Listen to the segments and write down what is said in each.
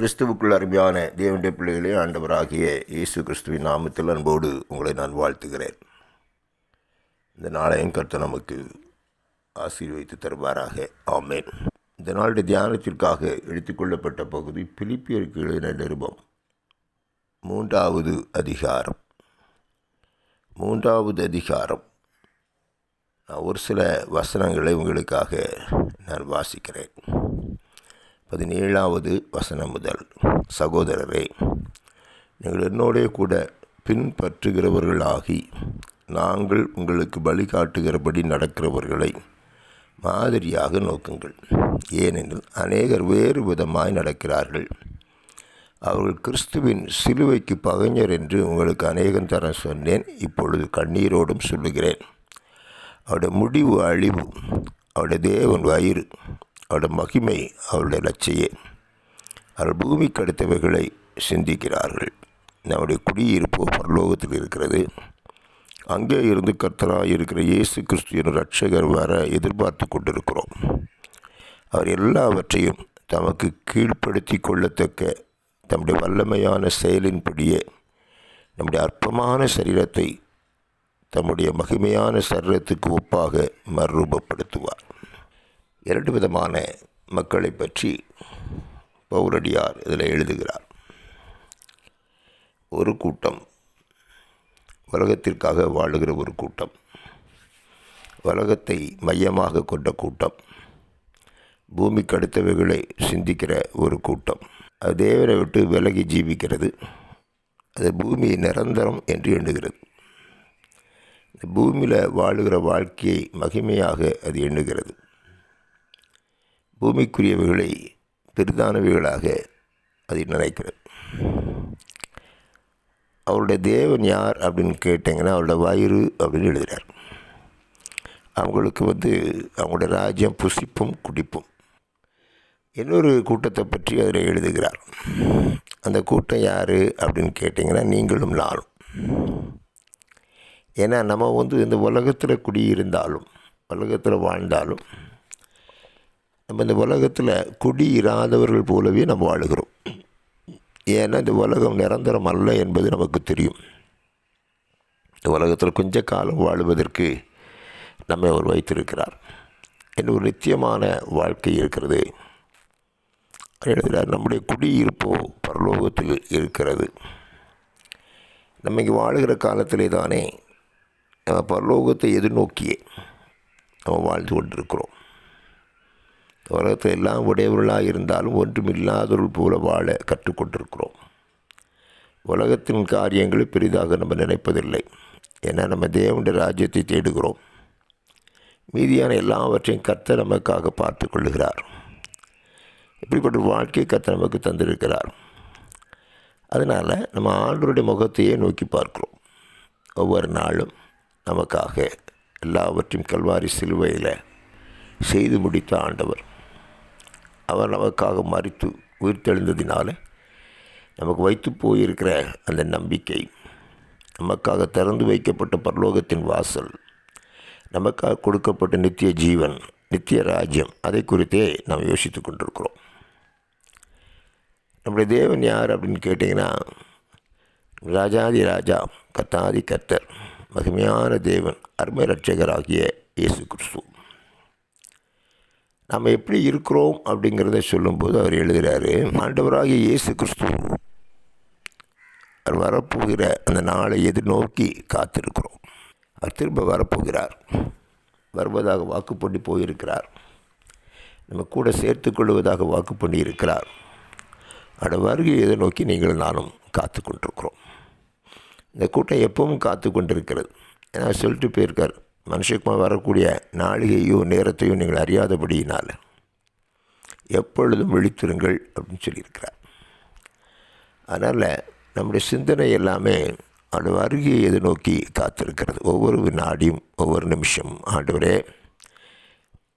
கிறிஸ்துவுக்குள் அருமையான தேவனுடைய பிள்ளைகளே ஆண்டவராகிய இயேசு கிறிஸ்துவின் நாமத்தில் அன்போடு உங்களை நான் வாழ்த்துகிறேன். இந்த நாளையும் கருத்து நமக்கு ஆசீர்வதித்து தருவாராக. ஆமேன். இந்த நாளுடைய தியானத்திற்காக எடுத்துக்கொள்ளப்பட்ட பகுதி பிலிப்பியருக்கு எழுதின நிருபம். மூன்றாவது அதிகாரம். மூன்றாவது அதிகாரம். நான் ஒரு சில வசனங்களை உங்களுக்காக நான் வாசிக்கிறேன். பதினேழாவது வசனம் முதல். சகோதரரே நீங்கள் என்னோடே கூட பின்பற்றுகிறவர்களாகி நாங்கள் உங்களுக்கு வழிகாட்டுகிறபடி நடக்கிறவர்களை மாதிரியாக நோக்குங்கள். ஏனெனில் அநேகர் வேறு விதமாய் நடக்கிறார்கள். அவர்கள் கிறிஸ்துவின் சிலுவைக்கு பகைஞர் என்று உங்களுக்கு அநேகம் தர சொன்னேன். இப்பொழுது கண்ணீரோடும் சொல்லுகிறேன். அவருடைய முடிவு அழிவு அவருடைய தேவன் வயிறு படும் மகிமை அவருடைய லட்சியே. அவர் பூமிக்கு அடுத்தவைகளை சிந்திக்கிறார்கள். நம்முடைய குடியிருப்பு பரலோகத்தில் இருக்கிறது. அங்கே இருந்து கர்த்தராக இருக்கிற இயேசு கிறிஸ்து என்ற ரட்சகர் வர எதிர்பார்த்து கொண்டிருக்கிறோம். அவர் எல்லாவற்றையும் தமக்கு கீழ்ப்படுத்தி கொள்ளத்தக்க தம்முடைய வல்லமையான செயலின்படியே நம்முடைய அற்பமான சரீரத்தை தம்முடைய மகிமையான சரீரத்துக்கு ஒப்பாக மறுரூபப்படுத்துவார். இரண்டு விதமான மக்களை பற்றி பௌரடியார் இதில் எழுதுகிறார். ஒரு கூட்டம் உலகத்திற்காக வாழுகிற ஒரு கூட்டம் உலகத்தை மையமாக கொண்ட கூட்டம் பூமிக்கு அடுத்தவைகளை சிந்திக்கிற ஒரு கூட்டம். அது தேவரை விட்டு விலகி ஜீவிக்கிறது. அது பூமி நிரந்தரம் என்று எண்ணுகிறது. இந்த பூமியில் வாழுகிற வாழ்க்கையை மகிமையாக அது எண்ணுகிறது. பூமிக்குரியவைகளை பெரிதானவைகளாக அதை நினைக்கிறது அவருடைய தேவன் யார் அப்படின்னு கேட்டிங்கன்னா அவரோட வயிறு அப்படின்னு எழுதுகிறார் அவங்களுக்கு வந்து அவங்களோட ராஜ்யம் புசிப்பும் குடிப்பும். இன்னொரு கூட்டத்தை பற்றி அதில் எழுதுகிறார். அந்த கூட்டம் யார் அப்படின்னு கேட்டிங்கன்னா நீங்களும் நானும். ஏன்னா நம்ம வந்து இந்த உலகத்தில் குடியிருந்தாலும் உலகத்தில் வாழ்ந்தாலும் நம்ம இந்த உலகத்தில் குடியிராதவர்கள் போலவே நம்ம வாழுகிறோம். ஏன்னா இந்த உலகம் நிரந்தரம் அல்ல என்பது நமக்கு தெரியும். இந்த உலகத்தில் கொஞ்ச காலம் வாழுவதற்கு நம்மை அவர் வைத்திருக்கிறார். என்று ஒரு நித்தியமான வாழ்க்கை இருக்கிறது. எழுதுகிறார் நம்முடைய குடியிருப்போ பரலோகத்தில் இருக்கிறது. நம்ம இங்கே வாழுகிற காலத்திலே தானே நம்ம பரலோகத்தை எதிர்நோக்கியே நம்ம வாழ்ந்து கொண்டிருக்கிறோம். உலகத்தில் எல்லாம் உடையவர்களாக இருந்தாலும் ஒன்றும் இல்லாதவர்கள் போல வாழ கற்றுக்கொண்டிருக்கிறோம். உலகத்தின் காரியங்களை பெரிதாக நம்ம நினைப்பதில்லை. ஏன்னா நம்ம தேவனுடைய ராஜ்யத்தை தேடுகிறோம். மீதியான எல்லாவற்றையும் கத்த நமக்காக பார்த்து கொள்ளுகிறார். இப்படிப்பட்ட வாழ்க்கையை கத்த நமக்கு தந்திருக்கிறார். அதனால் நம்ம ஆண்டவருடைய முகத்தையே நோக்கி பார்க்கிறோம். ஒவ்வொரு நாளும் நமக்காக எல்லாவற்றையும் கல்வாரி சிலுவையில் செய்து முடித்த ஆண்டவர். அவர் நமக்காக மறித்து உயிர்த்தெழுந்ததினால நமக்கு வைத்து போயிருக்கிற அந்த நம்பிக்கை நமக்காக திறந்து வைக்கப்பட்ட பரலோகத்தின் வாசல் நமக்காக கொடுக்கப்பட்ட நித்திய ஜீவன் நித்திய ராஜ்யம் அதை குறித்தே நாம் யோசித்து கொண்டிருக்கிறோம். நம்முடைய தேவன் யார் அப்படின்னு கேட்டிங்கன்னா ராஜாதி ராஜா கத்தாதி கத்தர் மகிமையான தேவன் அருமை ரட்சகராகிய இயேசு கிறிஸ்து. நம்ம எப்படி இருக்கிறோம் அப்படிங்கிறத சொல்லும்போது அவர் எழுதுகிறாரு ஆண்டவராகிய இயேசு கிறிஸ்து அவர் வரப்போகிற அந்த நாளை எதிர்நோக்கி காத்திருக்கிறோம்? அவர் திரும்ப வரப்போகிறார். வருவதாக வாக்கு பண்ணி போயிருக்கிறார். நம்ம கூட சேர்த்து கொள்வதாக வாக்கு பண்ணி இருக்கிறார். அவட வருகை எதிர்நோக்கி நீங்கள் நானும் காத்து கொண்டிருக்கிறோம். இந்த கூட்டம் எப்பவும் காத்து கொண்டிருக்கிறது. ஏன்னா சொல்லிட்டு போயிருக்கார் மனுஷக்குமா வரக்கூடிய நாளிகையோ நேரத்தையோ நீங்கள் அறியாதபடியினால் எப்பொழுதும் விழித்திருங்கள் அப்படின்னு சொல்லியிருக்கிறார். அதனால் நம்முடைய சிந்தனை எல்லாமே அந்த வருகையை எதிர்நோக்கி காத்திருக்கிறது? ஒவ்வொரு வினாடியும் ஒவ்வொரு நிமிஷம் ஆண்டவரே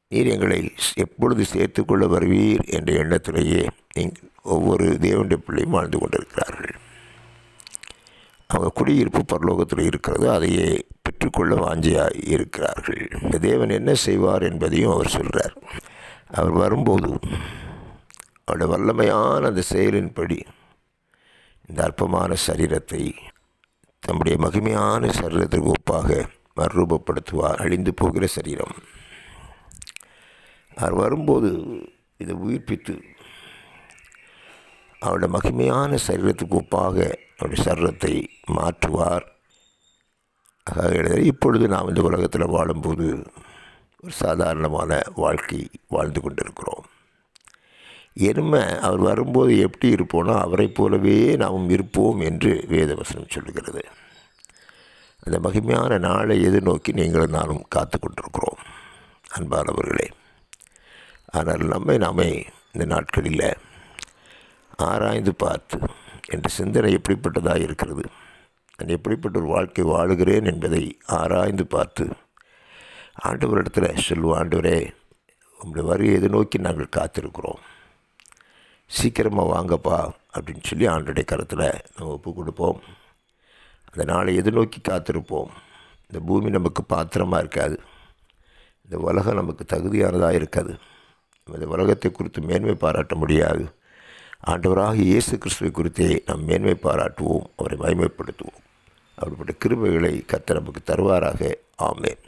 நீர் எங்களை எப்பொழுது சேர்த்துக்கொள்ள வருவீர் என்ற எண்ணத்திலேயே நீங்கள் ஒவ்வொரு தேவனுடைய பிள்ளையும் வாழ்ந்து கொண்டிருக்கிறார்கள். அவங்க குடியிருப்பு பரலோகத்தில் இருக்கிறது. அதையே கொள்ள வாஞ்சியாக இருக்கிறார்கள். இந்த தேவன் என்ன செய்வார் என்பதையும் அவர் சொல்கிறார் அவர் வரும்போது அவருடைய வல்லமையான அந்த செயலின்படி இந்த அற்பமான சரீரத்தை தம்முடைய மகிமையான சரீரத்திற்கு ஒப்பாக மறுரூபப்படுத்துவார். அழிந்து போகிற சரீரம். அவர் வரும்போது இதை உயிர்ப்பித்து அவருடைய மகிமையான சரீரத்துக்கு ஒப்பாக அவருடைய சரீரத்தை மாற்றுவார். ஆக எழுத இப்பொழுது நாம் இந்த உலகத்தில் வாழும்போது ஒரு சாதாரணமான வாழ்க்கை வாழ்ந்து கொண்டிருக்கிறோம். எருமை அவர் வரும்போது எப்படி இருப்போனோ அவரை போலவே நாம் இருப்போம் என்று வேதவசனம் சொல்லுகிறது. அந்த மகிமையான நாளை எதிர்நோக்கி நீங்களும் நானும் காத்து கொண்டிருக்கிறோம். அன்பானவர்களே ஆனால் நம்மை நாமே இந்த நாட்களில் ஆராய்ந்து பார்த்து என்ற சிந்தனை எப்படிப்பட்டதாக இருக்கிறது? நான் எப்படிப்பட்ட ஒரு வாழ்க்கை வாழுகிறேன் என்பதை ஆராய்ந்து பார்த்து ஆண்டவரிடத்தில் சொல்லுவோம் ஆண்டவரே உங்களுடைய வரி நோக்கி நாங்கள் காத்திருக்கிறோம். சீக்கிரமாக வாங்கப்பா அப்படின்னு சொல்லி ஆண்டுடைய கருத்தில் நம்ம ஒப்பு கொடுப்போம். அந்த நாளை எதிர்நோக்கி காத்திருப்போம். இந்த பூமி நமக்கு பாத்திரமாக இருக்காது. இந்த உலகம் நமக்கு தகுதியானதாக இருக்காது. இந்த உலகத்தை குறித்து மேன்மை பாராட்ட முடியாது. ஆண்டவராக இயேசு கிறிஸ்துவை குறித்தே நாம் மேன்மை பாராட்டுவோம் அவரை மகிமைப்படுத்துவோம். அப்படிப்பட்ட கிருபைகளை கத்த நமக்கு தருவாராக. ஆமேன்.